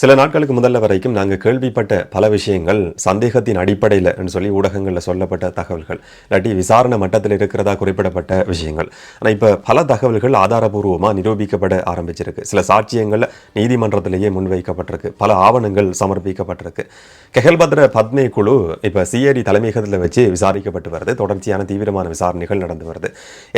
சில நாட்களுக்கு முதல்ல வரைக்கும் நாங்கள் கேள்விப்பட்ட பல விஷயங்கள் சந்தேகத்தின் அடிப்படையில் என்று சொல்லி ஊடகங்களில் சொல்லப்பட்ட தகவல்கள் இல்லாட்டி விசாரணை மட்டத்தில் இருக்கிறதா குறிப்பிடப்பட்ட விஷயங்கள். ஆனால் இப்போ பல தகவல்கள் ஆதாரபூர்வமாக நிரூபிக்கப்பட ஆரம்பிச்சிருக்கு. சில சாட்சியங்கள் நீதிமன்றத்திலேயே முன்வைக்கப்பட்டிருக்கு. பல ஆவணங்கள் சமர்ப்பிக்கப்பட்டிருக்கு. கெஹல்பத்ர பத்மே குழு இப்போ சிஐடி தலைமையகத்தில் வச்சு விசாரிக்கப்பட்டு வருது. தொடர்ச்சியான தீவிரமான விசாரணைகள் நடந்து வருது.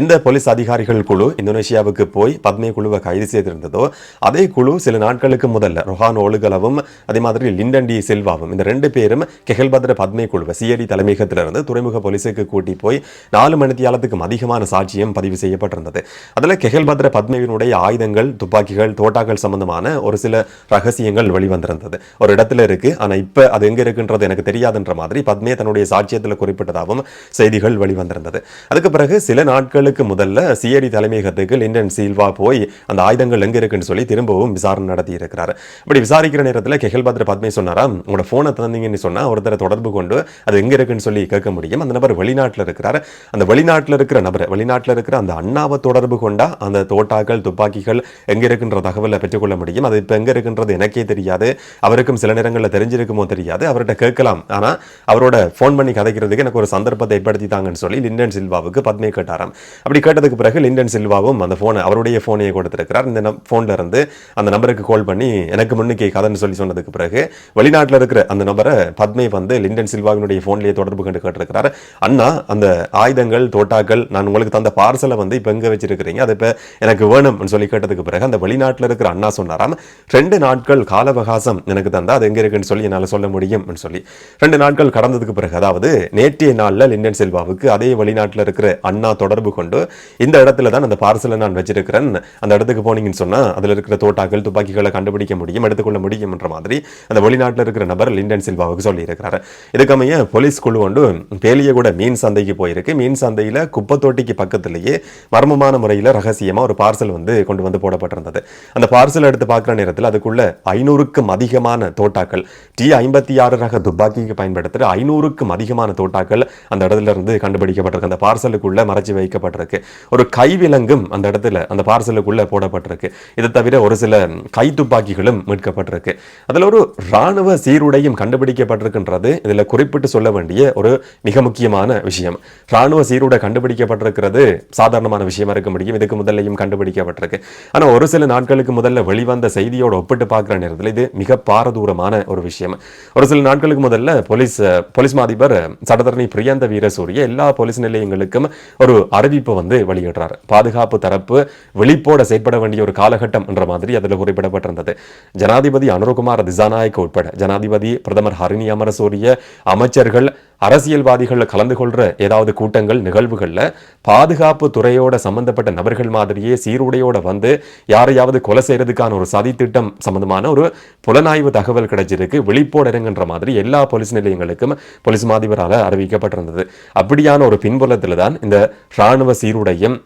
எந்த போலீஸ் அதிகாரிகள் குழு இந்தோனேஷியாவுக்கு போய் பத்மே குழுவை கைது செய்திருந்ததோ அதே குழு சில நாட்களுக்கு முதல்ல ரொஹானோ ஒழுகலவும் அதே மாதிரி லிண்டன் டி செல்வாவும் இந்த ரெண்டு பேரும் கெஹல்பத்ர பத்மை குழுவை சிஐடி தலைமையகத்திலிருந்து துறைமுக போலீஸுக்கு கூட்டி போய் நாலு மணித்தியாலத்துக்கும் அதிகமான சாட்சியம் பதிவு செய்யப்பட்டிருந்தது. அதில் கெஹல்பத்ர பத்மேவினுடைய ஆயுதங்கள் துப்பாக்கிகள் தோட்டாக்கள் சம்பந்தமான ஒரு சில ரகசியங்கள் வெளிவந்திருந்தது. ஒரு இடத்துல இருக்கு ஆனால் இப்போ அது எங்கே இருக்குன்றது எனக்கு தெரியாதுன்ற மாதிரி பத்மே தன்னுடைய சாட்சியத்தில் குறிப்பிட்டதாகவும் செய்திகள் வெளிவந்திருந்தது. அதுக்கு பிறகு சில நாட்களுக்கு முதல்ல சிஐடி தலைமையகத்துக்கு லிண்டன் சீல்வா போய் அந்த ஆயுதங்கள் எங்கே இருக்குன்னு சொல்லி திரும்பவும் விசாரணை நடத்தி இருக்கிறார் இப்படி விசாரணை விசாரிக்கிற நேரத்தில் கெஹல்பத்ர பத்மே சொன்னாராம் உங்களோட ஃபோனை தந்தீங்கன்னு சொன்னால் ஒருத்தரை தொடர்பு கொண்டு அது எங்கே இருக்குன்னு சொல்லி கேட்க முடியும். அந்த நபர் வெளிநாட்டில் இருக்கிறார். அந்த வெளிநாட்டில் இருக்கிற நபர் வெளிநாட்டில் இருக்கிற அந்த அண்ணாவை தொடர்பு கொண்டா அந்த தோட்டாக்கள் துப்பாக்கிகள் எங்கே இருக்குன்ற தகவலை பெற்றுக்கொள்ள முடியும். அது இப்போ எங்கே இருக்குன்றது எனக்கே தெரியாது. அவருக்கும் சில நேரங்களில் தெரிஞ்சிருக்குமோ தெரியாது. அவர்கிட்ட கேட்கலாம். ஆனால் அவரோட ஃபோன் பண்ணி கதைக்கிறதுக்கு எனக்கு ஒரு சந்தர்ப்பத்தை ஏற்படுத்தி தாங்கன்னு சொல்லி லிண்டன் சில்வாவுக்கு பத்மே கேட்டாராம். அப்படி கேட்டதுக்கு பிறகு லிண்டன் சில்வாவும் அந்த ஃபோனை அவருடைய ஃபோனையை கொடுத்துருக்கிறார். இந்த ஃபோன்ல இருந்து அந்த நம்பருக்கு கால் பண்ணி எனக்கு முன்னுக்கே கதைன்னு சொல்லி சொன்னதுக்கு பிறகு வெளிநாட்டில் இருக்கிற அந்த நபரை பத்மே வந்து லிண்டன் சில்வாவினுடைய ஃபோன்லேயே தொடர்பு கண்டு கேட்டிருக்கிறாரு. அண்ணா அந்த ஆயுதங்கள் தோட்டாக்கள் நான் உங்களுக்கு தந்த பார்சலை வந்து இப்போ எங்கே வச்சிருக்கிறீங்க? அது இப்போ எனக்கு வேணும்னு சொல்லி கேட்டதுக்கு பிறகு அந்த வெளிநாட்டில் இருக்கிற அண்ணா சொன்னாராம் ரெண்டு நாட்கள் கால அவகாசம் எனக்கு தந்தா அது எங்கே இருக்குன்னு சொல்லி என்னால் சொல்ல முடியும்னு சொல்லி. ரெண்டு நாட்கள் கடந்ததுக்கு பிறகு அதாவது நேற்றைய நாளில் லிண்டன் செல்வாவுக்கு அதே வெளிநாட்டில் இருக்கிற அண்ணா தொடர்பு கொண்டு இந்த இடத்துல தான் அந்த பார்சலை நான் வச்சிருக்கிறேன். அந்த இடத்துக்கு போனீங்கன்னு சொன்னால் அதில் இருக்கிற தோட்டாக்கள் துப்பாக்கிகளை கண்டுபிடிக்க முடியும் எடுத்து கொள்ள முடியும் என்ற மாதிரி அந்த வெளிநாட்டில் இருக்கிற நபர் லிண்டன் சில்வாவுக்கு சொல்லியிருக்கிறார். இதுக்கமைய போலீஸ் குழு ஒன்று கொண்டு பேலியகுட மீன் சந்தைக்கு போயிருக்கு. மீன் சந்தையில் குப்பத்தொட்டிக்கு பக்கத்திலேயே மர்மமான முறையில் ரகசியமாக ஒரு பார்சல் வந்து கொண்டு வந்து போடப்பட்டிருந்தது. அந்த பார்சல் எடுத்து பார்க்குற நேரத்தில் அதுக்குள்ள ஐநூறுக்கும் அதிகமான தோட்டாக்கள் டி ஐம்பத்தி ஆறு ரக துப்பாக்கிக்கு பயன்படுத்துகிற ஐநூறுக்கும் அதிகமான தோட்டாக்கள் அந்த இடத்துல இருந்து கண்டுபிடிக்கப்பட்டிருக்கு. அந்த பார்சலுக்குள்ள மறைச்சி வைக்கப்பட்டிருக்கு. ஒரு கைவிலங்கும் அந்த இடத்துல அந்த பார்சலுக்குள்ள போடப்பட்டிருக்கு. இதை தவிர ஒரு சில கை துப்பாக்கிகளும் மீட்கப்பட்டு மீட்கப்பட்டிருக்கு அதில் ஒரு இராணுவ சீருடையும் கண்டுபிடிக்கப்பட்டிருக்கின்றது. இதில் குறிப்பிட்டு சொல்ல வேண்டிய ஒரு மிக முக்கியமான விஷயம். இராணுவ சீருடை கண்டுபிடிக்கப்பட்டிருக்கிறது சாதாரணமான விஷயமா இருக்க முடியும். இதுக்கு முதல்லையும் கண்டுபிடிக்கப்பட்டிருக்கு. ஆனால் ஒரு சில நாட்களுக்கு முதல்ல வெளிவந்த செய்தியோட ஒப்பிட்டு பார்க்குற நேரத்தில் இது மிக பாரதூரமான ஒரு விஷயம். ஒரு சில நாட்களுக்கு முதல்ல போலீஸ் போலீஸ் மாதிபர் சட்டத்தரணி பிரியந்த வீரசூரிய எல்லா போலீஸ் நிலையங்களுக்கும் ஒரு அறிவிப்பு வந்து வெளியிடுறார். பாதுகாப்பு தரப்பு விழிப்போட செயற்பட வேண்டிய ஒரு காலகட்டம் என்ற மாதிரி அதில் குறிப்பிடப்பட்டிருந்தது. ஜனாதிபதி ஜனாதிபதி அனுரகுமார் திசாநாயக்க உட்பட ஜனாதிபதி பிரதமர் ஹரிணி அமரசூரிய அமைச்சர்கள் அரசியல்வாதிகள் கலந்து கொள்ற ஏதாவது கூட்டங்கள் நிகழ்வுகளில் பாதுகாப்பு துறையோட சம்பந்தப்பட்ட நபர்கள் மாதிரியே சீருடையோட வந்து யாரையாவது கொலை செய்யறதுக்கான ஒரு சதி திட்டம் சம்பந்தமான ஒரு புலனாய்வு தகவல் கிடைச்சிருக்கு. விழிப்போடு இறங்குன்ற மாதிரி எல்லா போலீஸ் நிலையங்களுக்கும் போலீஸ் மாதிபரால் அறிவிக்கப்பட்டிருந்தது. அப்படியான ஒரு பின்புலத்தில் தான் இந்த இராணுவ சீருடையும்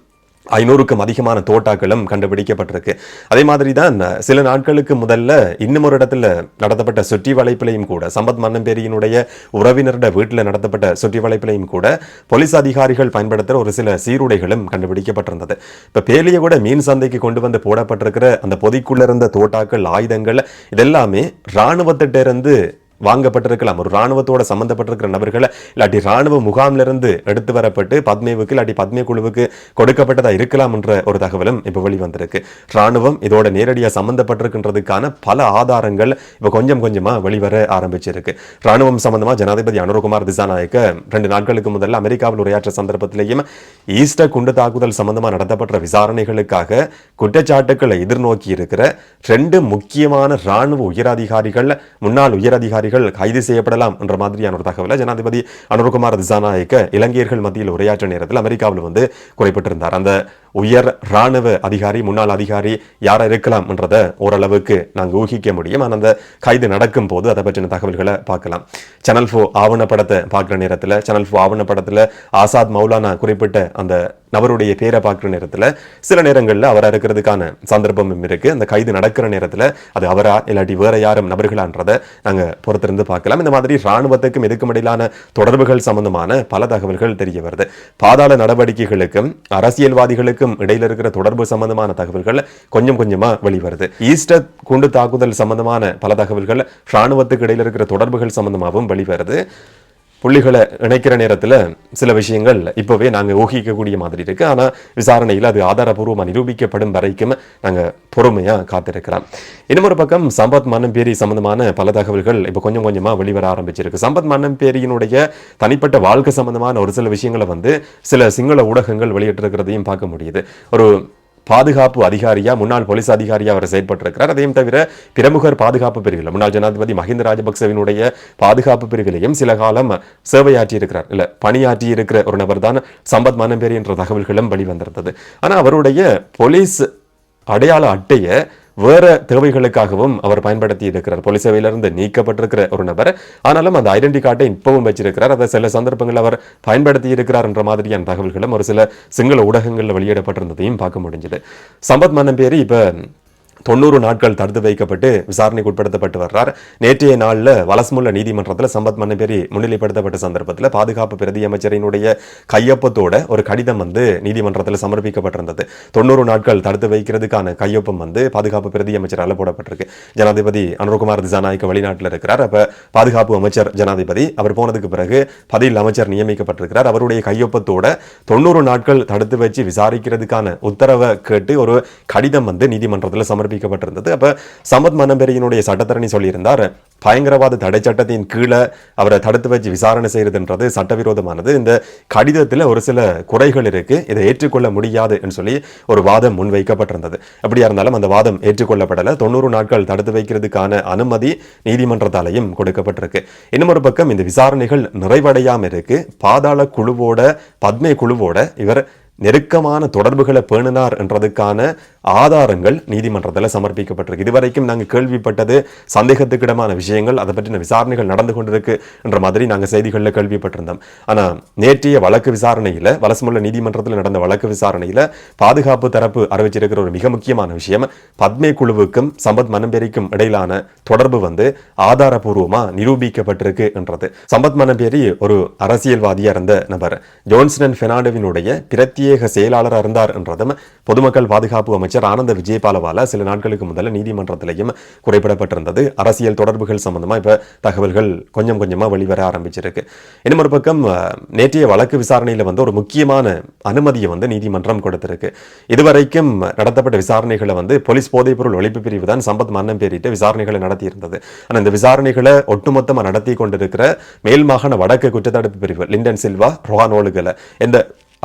ஐநூறுக்கும் அதிகமான தோட்டாக்களும் கண்டுபிடிக்கப்பட்டிருக்கு. அதே மாதிரி தான் சில நாட்களுக்கு முதல்ல இன்னும் ஒரு இடத்துல நடத்தப்பட்ட சுற்றி வளைப்பிலையும் கூட சம்பத் மன்னம்பேரியினுடைய உறவினருடைய வீட்டில் நடத்தப்பட்ட சுற்றி வளைப்பிலையும் கூட போலீஸ் அதிகாரிகள் பயன்படுத்துகிற ஒரு சில சீருடைகளும் கண்டுபிடிக்கப்பட்டிருந்தது. இப்போ பேலிய கூட மீன் சந்தைக்கு கொண்டு வந்து போடப்பட்டிருக்கிற அந்த பொதிக்குள்ள இருந்த தோட்டாக்கள் ஆயுதங்கள் இதெல்லாமே இராணுவத்திட்ட இருந்து வாங்கப்பட்டிருக்கலாம். ஒரு ராணுவத்தோட சம்பந்தப்பட்டிருக்கிற நபர்களை இல்லாட்டி ராணுவ முகாமிலிருந்து எடுத்து வரப்பட்டு பத்மேவுக்கு இல்லாட்டி பத்மே குழுவுக்கு கொடுக்கப்பட்டதா இருக்கலாம் என்ற ஒரு தகவலும் இப்போ வெளிவந்திருக்கு ராணுவம் இதோட நேரடியாக சம்மந்தப்பட்டிருக்கின்றதுக்கான பல ஆதாரங்கள் இப்போ கொஞ்சம் கொஞ்சமாக வெளிவர ஆரம்பிச்சிருக்கு. ராணுவம் சம்பந்தமாக ஜனாதிபதி அனுரகுமார் திசாநாயக்க ரெண்டு நாட்களுக்கு முதல்ல அமெரிக்காவில் உரையாற்ற சந்தர்ப்பத்திலேயும் ஈஸ்டர் குண்டு தாக்குதல் சம்பந்தமாக நடத்தப்பட்ட விசாரணைகளுக்காக குற்றச்சாட்டுக்களை எதிர்நோக்கி இருக்கிற ரெண்டு முக்கியமான ராணுவ உயரதிகாரிகள் முன்னாள் உயரதிகாரிகள் அதிகாரிகள் கைது செய்யப்படலாம் என்ற மாதிரியான ஒரு தகவலை ஜனாதிபதி அனுர்குமார் திசாநாயக்க இலங்கையர்கள் மத்தியில் உரையாற்ற நேரத்தில் அமெரிக்காவில் வந்து குறிப்பிட்டிருந்தார். அந்த உயர் ராணுவ அதிகாரி முன்னாள் அதிகாரி யாராக இருக்கலாம் என்றதை ஓரளவுக்கு நாங்கள் ஊகிக்க முடியும். ஆனால் அந்த கைது நடக்கும் போது அதை பற்றின தகவல்களை பார்க்கலாம். சேனல் ஃபோ ஆவணப்படத்தை பார்க்குற நேரத்தில் சேனல் ஃபோ ஆவணப்படத்தில் ஆசாத் மௌலானா குறிப்பிட்ட அந்த நபருடைய பேரை பார்க்குற நேரத்தில் சில நேரங்களில் அவராக இருக்கிறதுக்கான சந்தர்ப்பமும் இருக்குது அந்த கைது நடக்கிற நேரத்தில் அது அவரா இல்லாட்டி வேற யாரும் நபர்களான்றதை நாங்கள் பொறுத்திருந்து பார்க்கலாம். இந்த மாதிரி இராணுவத்துக்கும் இதுக்கும் இடையிலான தொடர்புகள் சம்பந்தமான பல தகவல்கள் தெரிய வருது. பாதாள நடவடிக்கைகளுக்கும் அரசியல்வாதிகளுக்கும் இடையில இருக்கிற தொடர்பு சம்பந்தமான தகவல்கள் கொஞ்சம் கொஞ்சமாக வெளிவருது ஈஸ்டர் குண்டு தாக்குதல் சம்பந்தமான பல தகவல்கள் இராணுவத்துக்கு இடையில் இருக்கிற தொடர்புகள் சம்பந்தமாகவும் வெளிவருது புள்ளிகளை இணைக்கிற நேரத்தில் சில விஷயங்கள் இப்போவே நாங்கள் ஊகிக்கக்கூடிய மாதிரி இருக்குது ஆனால் விசாரணையில் அது ஆதாரபூர்வமாக நிரூபிக்கப்படும் வரைக்கும் நாங்கள் பொறுமையாக காத்திருக்கிறோம். ஒரு பக்கம் சம்பத் மன்னம்பேரி சம்பந்தமான பல தகவல்கள் இப்போ கொஞ்சம் கொஞ்சமாக வெளிவர ஆரம்பிச்சிருக்கு. சம்பத் மன்னம்பேரியினுடைய தனிப்பட்ட வாழ்க்கை சம்பந்தமான ஒரு சில விஷயங்களை வந்து சில சிங்கள ஊடகங்கள் வெளியிட்டிருக்கிறதையும் பார்க்க முடியுது. ஒரு பாதுகாப்பு அதிகாரியா முன்னாள் போலீஸ் அதிகாரியா அவர் செயற்பட்டிருக்கிறார் அதையும் தவிர பிரமுகர் பாதுகாப்பு பிரிவில் முன்னாள் ஜனாதிபதி மஹிந்த ராஜபக்சவினுடைய பாதுகாப்பு பிரிவிலையும் சில காலம் சேவையாற்றி இருக்கிறார் இல்ல பணியாற்றி இருக்கிற ஒரு நபர் தான் சம்பத் மனம்பேரி என்ற தகவல்களும் வெளிவந்திருந்தது. ஆனா அவருடைய போலீஸ் அடையாள அட்டையை வேற தேவைகளுக்காகவும் அவர் பயன்படுத்தி இருக்கிறார் போலீஸ் சேவையிலிருந்து நீக்கப்பட்டிருக்கிற ஒரு நபர் ஆனாலும் அந்த ஐடென்டி கார்டை இப்பவும் வச்சிருக்கிறார். அதை சில சந்தர்ப்பங்களில் அவர் பயன்படுத்தி இருக்கிறார் என்ற மாதிரியான தகவல்களும் ஒரு சில சிங்கள ஊடகங்களில் வெளியிடப்பட்டிருந்ததையும் பார்க்க முடிஞ்சது. சம்பத் மன்னம்பேரி இப்போ தொண்ணூறு நாட்கள் தடுத்து வைக்கப்பட்டு விசாரணைக்கு உட்படுத்தப்பட்டு வர்றார். நேற்றைய நாளில் வலசமுள்ள நீதிமன்றத்தில் சம்பத் மன்னபெரி முன்னிலைப்படுத்தப்பட்ட சந்தர்ப்பத்தில் பாதுகாப்பு பிரதி அமைச்சரினுடைய கையொப்பத்தோட ஒரு கடிதம் வந்து நீதிமன்றத்தில் சமர்ப்பிக்கப்பட்டிருந்தது. தொண்ணூறு நாட்கள் தடுத்து வைக்கிறதுக்கான கையொப்பம் வந்து பாதுகாப்பு பிரதி அமைச்சரால் போடப்பட்டிருக்கு. ஜனாதிபதி அனுரகுமார் திசாநாயக்க வெளிநாட்டில் இருக்கிறார். அப்போ பாதுகாப்பு அமைச்சர் ஜனாதிபதி அவர் போனதுக்கு பிறகு பதில் அமைச்சர் நியமிக்கப்பட்டிருக்கிறார். அவருடைய கையொப்பத்தோட தொண்ணூறு நாட்கள் தடுத்து வச்சு விசாரிக்கிறதுக்கான உத்தரவை கேட்டு ஒரு கடிதம் வந்து நீதிமன்றத்தில் சமர்ப்பிக்கப்பட்டிருந்தது. அப்போ சமத் மனம்பெரியினுடைய சட்டத்தரணி சொல்லியிருந்தார் பயங்கரவாத தடை சட்டத்தின் கீழே அவரை தடுத்து வச்சு விசாரணை செய்கிறதுன்றது சட்டவிரோதமானது. இந்த கடிதத்தில் ஒரு சில குறைகள் இருக்குது இதை ஏற்றுக்கொள்ள முடியாது என்று சொல்லி ஒரு வாதம் முன்வைக்கப்பட்டிருந்தது. அப்படியா இருந்தாலும் அந்த வாதம் ஏற்றுக்கொள்ளப்படலை. தொண்ணூறு நாட்கள் தடுத்து வைக்கிறதுக்கான அனுமதி நீதிமன்றத்தாலையும் கொடுக்கப்பட்டிருக்கு. இன்னும் ஒரு பக்கம் இந்த விசாரணைகள் நிறைவடையாமல் இருக்குது பாதாள குழுவோட பத்மே குழுவோட இவர் நெருக்கமான தொடர்புகளை பேணினார் என்றதுக்கான ஆதாரங்கள் நீதிமன்றத்தில் சமர்ப்பிக்கப்பட்டிருக்கு. இதுவரைக்கும் நாங்கள் கேள்விப்பட்டது சந்தேகத்துக்கிடமான விஷயங்கள் அதை பற்றின விசாரணைகள் நடந்து கொண்டிருக்கு என்ற மாதிரி நாங்கள் செய்திகளில் கேள்விப்பட்டிருந்தோம். ஆனால் நேற்றைய வழக்கு விசாரணையில் வலசமுள்ள நீதிமன்றத்தில் நடந்த வழக்கு விசாரணையில் பாதுகாப்பு தரப்பு அறிவிச்சிருக்கிற ஒரு மிக முக்கியமான விஷயம் பத்மே குழுவுக்கும் சம்பத் மனம்பேரிக்கும் இடையிலான தொடர்பு வந்து ஆதாரபூர்வமாக நிரூபிக்கப்பட்டிருக்கு என்றது. சம்பத் மனம்பேரி ஒரு அரசியல்வாதியாக இருந்த நபர். ஜோன்சன் பெர்னாண்டோவினுடைய பிரத்யேக செயலாளராக இருந்தார் என்றதும் பொதுமக்கள் பாதுகாப்பு அமைச்சர் ஆனந்த விஜயபாலவால சில நாட்களுக்கு முதல்ல நீதிமன்றத்திலையும் குறைப்பிடப்பட்டிருந்தது. அரசியல் தொடர்புகள் சம்பந்தமா இப்ப தகவல்கள் கொஞ்சம் கொஞ்சமா வெளிவர ஆரம்பிச்சிருக்கு. இன்னும் ஒரு பக்கம் நேற்றைய வழக்கு விசாரணையில் வந்து ஒரு முக்கியமான அனுமதியை வந்து நீதிமன்றம் கொடுத்திருக்கு. இதுவரைக்கும் நடத்தப்பட்ட விசாரணைகளை வந்து போலீஸ் போதைப்பொருள் ஒழிப்பு பிரிவு தான் சம்பத் மன்னம் பேரிட்டு விசாரணைகளை நடத்தி இருந்தது இந்த விசாரணைகளை ஒட்டுமொத்தமா நடத்தி கொண்டிருக்கிற மேல் மாகாண வடக்கு குற்றத்தடுப்பு பிரிவு லிண்டன் சில்வா ரொஹான் எந்த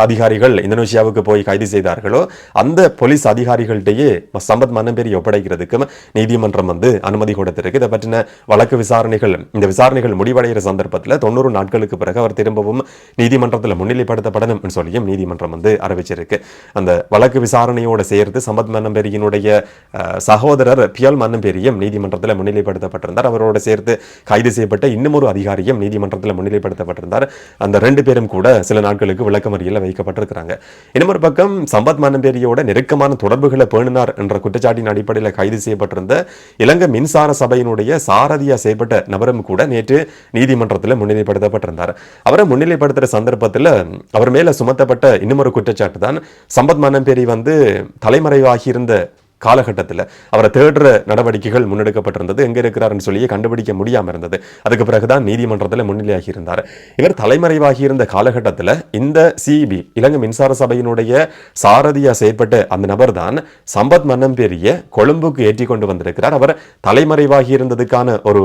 அதிகாரிகள் இந்தோனேஷியாவுக்கு போய் கைது செய்தார்களோ அந்த போலீஸ் அதிகாரிகள்கிட்டயே சம்பத் மன்னம்பேரி ஒப்படைக்கிறதுக்கு நீதிமன்றம் வந்து அனுமதி கொடுத்திருக்கு. இதை பற்றின வழக்கு விசாரணைகள் இந்த விசாரணைகள் முடிவடைகிற சந்தர்ப்பத்தில் தொண்ணூறு நாட்களுக்கு பிறகு அவர் திரும்பவும் நீதிமன்றத்தில் முன்னிலைப்படுத்தப்படணும் சொல்லியும் நீதிமன்றம் வந்து அறிவிச்சிருக்கு. அந்த வழக்கு விசாரணையோட சேர்த்து சம்பத் மன்னம்பேரியினுடைய சகோதரர் பியல் மன்னம்பேரியும் நீதிமன்றத்தில் முன்னிலைப்படுத்தப்பட்டிருந்தார். அவரோட சேர்த்து கைது செய்யப்பட்ட இன்னும் ஒரு அதிகாரியும் நீதிமன்றத்தில் முன்னிலைப்படுத்தப்பட்டிருந்தார். அந்த ரெண்டு பேரும் கூட சில நாட்களுக்கு விளக்கமறியில் வைக்கப்பட்டிருக்கிறாங்க. இன்னொரு பக்கம் சம்பத் மன்னம்பேரியோட நெருக்கமான தொடர்புகளை பேணினார் என்ற குற்றச்சாட்டின் அடிப்படையில் கைது செய்யப்பட்டிருந்த இலங்கை மின்சார சபையினுடைய சாரதியாக செய்யப்பட்ட நபரும் கூட நேற்று நீதிமன்றத்தில் முன்னிலைப்படுத்தப்பட்டிருந்தார். அவரை முன்னிலைப்படுத்துகிற சந்தர்ப்பத்தில் அவர் மேலே சுமத்தப்பட்ட இன்னும் ஒரு குற்றச்சாட்டு தான் சம்பத் மன்னம்பேரி வந்து தலைமறைவாகியிருந்த காலகட்டத்தில் அவரை தேடுற நடவடிக்கைகள் முன்னெடுக்கப்பட்டிருந்தது. எங்கே இருக்கிறாருன்னு சொல்லி கண்டுபிடிக்க முடியாமல் இருந்தது. அதுக்கு பிறகுதான் நீதிமன்றத்தில் முன்னிலையாகி இருந்தார். இவர் தலைமறைவாகி இருந்த காலகட்டத்தில் இந்த சிபி இலங்கை மின்சார சபையினுடைய சாரதியாக செயற்பட்ட அந்த நபர் தான் சம்பத் மன்னம்பேரிய கொழும்புக்கு ஏற்றி கொண்டு வந்திருக்கிறார். அவர் தலைமறைவாகி இருந்ததுக்கான ஒரு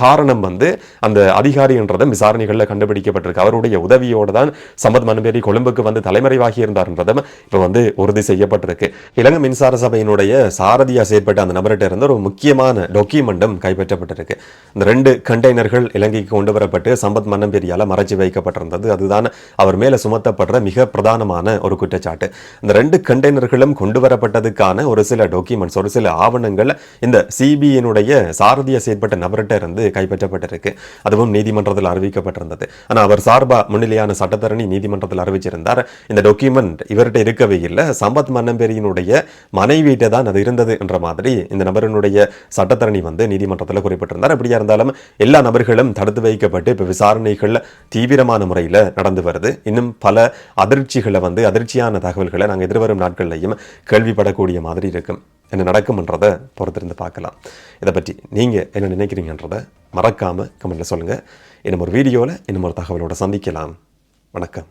காரணம் வந்து அந்த அதிகாரின்றத விசாரணைகளில் கண்டுபிடிக்கப்பட்டிருக்கு. அவருடைய உதவியோடு தான் சம்பத் மனுபேரி கொழும்புக்கு வந்து தலைமறைவாகி இருந்தார்ன்றதும் இப்போ வந்து உறுதி செய்யப்பட்டிருக்கு. இலங்கை மின்சார சபையினுடைய சாரதியாக செயற்பட்ட அந்த நபர்கிட்ட இருந்து ஒரு முக்கியமான டாக்குமெண்ட்டும் கைப்பற்றப்பட்டிருக்கு. இந்த ரெண்டு கண்டெய்னர்கள் இலங்கைக்கு கொண்டு வரப்பட்டு சம்பத் மன்னம்பேரியால் மறைச்சி வைக்கப்பட்டிருந்தது. அதுதான் அவர் மேலே சுமத்தப்படுற மிக பிரதானமான ஒரு குற்றச்சாட்டு. இந்த ரெண்டு கண்டெய்னர்களும் கொண்டு வரப்பட்டதுக்கான ஒரு சில டாக்குமெண்ட்ஸ் ஒரு சில ஆவணங்கள் இந்த சிபியினுடைய சாரதியாக செயற்பட்ட நபர்கிட்ட இருந்து கைப்பற்றப்பட்டிருக்கு. அதுவும் நீதிமன்றத்தில் அறிவிக்கப்பட்டிருந்தது. ஆனால் அவர் சார்பா முன்னிலையான சட்டத்தரணி நீதிமன்றத்தில் அறிவிச்சிருந்தார். இந்த டாக்குமெண்ட் இவர்கிட்ட இருக்கவே இல்லை. சம்பத் மன்னம்பெரியினுடைய மனைவியிட்ட தான் அது இருந்தது என்ற மாதிரி இந்த நபரினுடைய சட்டத்தரணி வந்து நீதிமன்றத்தில் குறிப்பிட்டிருந்தார். அப்படியா இருந்தாலும் எல்லா நபர்களும் தடுத்து வைக்கப்பட்டு இப்போ விசாரணைகள் தீவிரமான முறையில் நடந்து வருது. இன்னும் பல அதிர்ச்சிகளை வந்து அதிர்ச்சியான தகவல்களை நாங்கள் எதிர்வரும் நாட்கள்லையும் கேள்விப்படக்கூடிய மாதிரி இருக்கும் என்ன நடக்கும்ன்றதை பொறுத்திருந்து பார்க்கலாம். இதை பற்றி நீங்கள் என்ன நினைக்கிறீங்கன்றதை மறக்காமல் கமெண்ட்டில் சொல்லுங்கள் இன்னும் ஒரு வீடியோவில் இன்னும் ஒரு தகவலோடு சந்திக்கலாம். வணக்கம்.